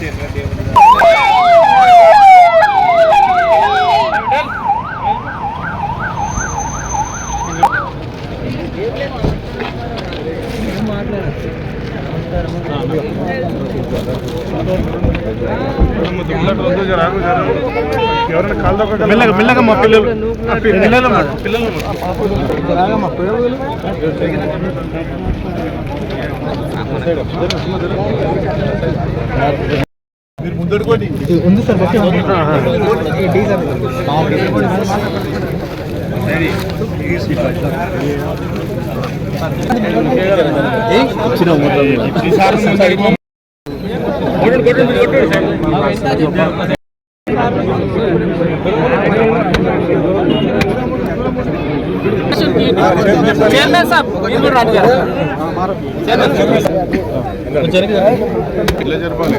తీర్చిన దేవుడు ఎవరైనా కాళ్ళ మెల్లగా మెల్లగా మా పిల్లలు. పిల్లలు మా పిల్లలు మీరు ముందడుకోండి ఉంది సార్ చైర్మన్ సాబ్ రాజు గారు. చైర్మన్. ఇట్లా జరపాలి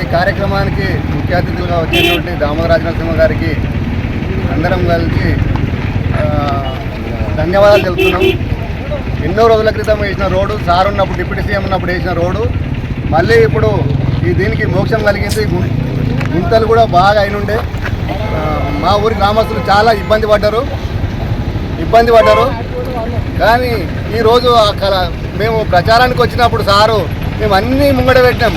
కార్యక్రమానికి ముఖ్య అతిథులుగా వచ్చేటువంటి దామోదరాజ నరసింహ గారికి అందరం కలిసి ధన్యవాదాలు తెలుపుతున్నాం. ఎన్నో రోజుల క్రితం వేసిన రోడ్డు సార్ ఉన్నప్పుడు డిప్యూటీ సీఎం ఉన్నప్పుడు వేసిన రోడ్డు మళ్ళీ ఇప్పుడు ఈ దీనికి మోక్షం కలిగింది. గుంతలు కూడా బాగా అయినుండే. మా ఊరి గ్రామస్తులు చాలా ఇబ్బంది పడ్డారు. ఇబ్బంది పడ్డారు. కానీ ఈరోజు అక్కడ మేము ప్రచారానికి వచ్చినప్పుడు సారు మేము అన్నీ ముంగడ పెట్టినాం.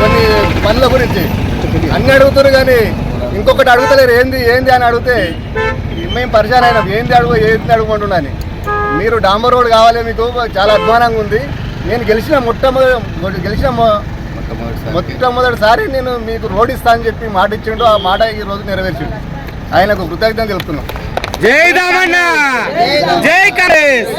కొన్ని పనుల గురించి అన్ని అడుగుతారు కానీ ఇంకొకటి అడుగుతలేరు. ఏంది ఏంది అని అడిగితే మేము పరిచయం అయినాం ఏంది అడుగు ఏంది అడుగుకుంటున్నాను మీరు డాంబర్ రోడ్ కావాలి మీకు చాలా అధ్వానంగా ఉంది. నేను గెలిచిన మొట్టమొదటి గెలిచిన మొట్టమొదటిసారి. నేను మీకు రోడ్ ఇస్తా అని చెప్పి మాట ఇచ్చిండు. ఆ మాట ఈ రోజు నెరవేర్చిండు. ఆయనకు కృతజ్ఞత తెలుపుతున్నాం. జై దామన్న! జై కరేష్